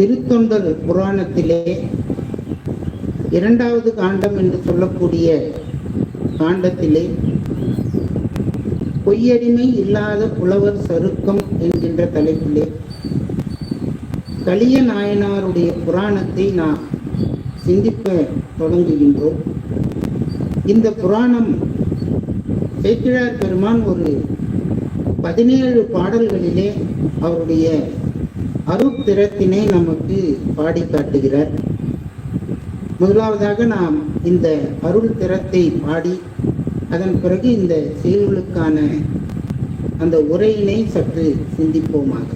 திருத்தொண்டர் புராணத்திலே இரண்டாவது காண்டம் என்று சொல்லக்கூடிய காண்டத்திலே பொய்யடிமை இல்லாத புலவர் சருக்கம் என்கின்ற தலைப்பிலே கலிய நாயனாருடைய புராணத்தை நாம் சிந்திக்க தொடங்குகின்றோம். இந்த புராணம் சேக்கிழார் பெருமான் ஒரு பதினேழு பாடல்களிலே அவருடைய அருத்திறத்தினை நமக்கு பாடி காட்டுகிறார். முதலாவதாக நாம் இந்த அருள் திறத்தை பாடி அதன் பிறகு இந்த செயல்களுக்கான அந்த உரையினை சற்று சிந்திப்போமாக.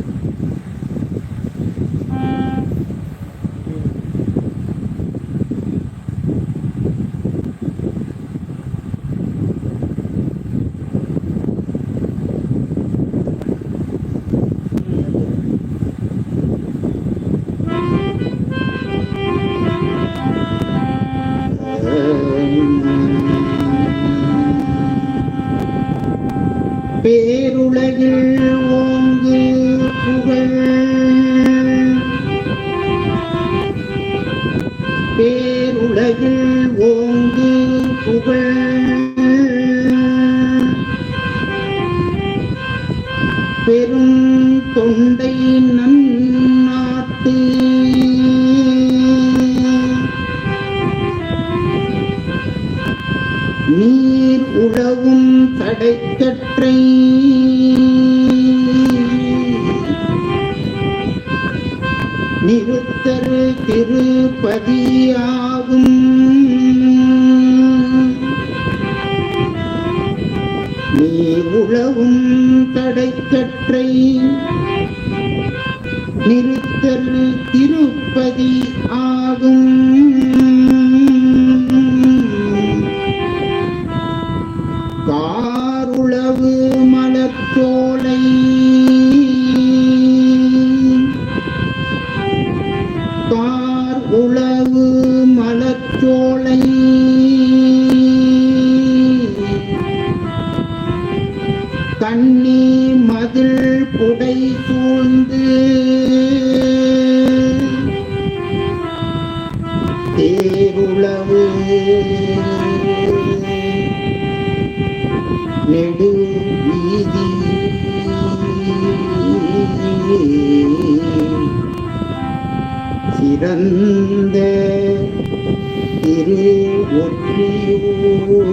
பேருலகில் ஓங்கு புகழ். பேருலகில் ஓங்கு புகழ். பெரும் தொண்டை நன்னாட்டு. நீர் உழவு தடைக்கற்றை நிறுத்தரு திருப்பதியாகும். நீ உழவும் தடைக்கற்றை நிறுத்தரு திருப்பதி ஆகும். கா புடை சூழ்ந்து தேருளவு நெடு வீதி. சிறந்த திரு ஒற்றியூர்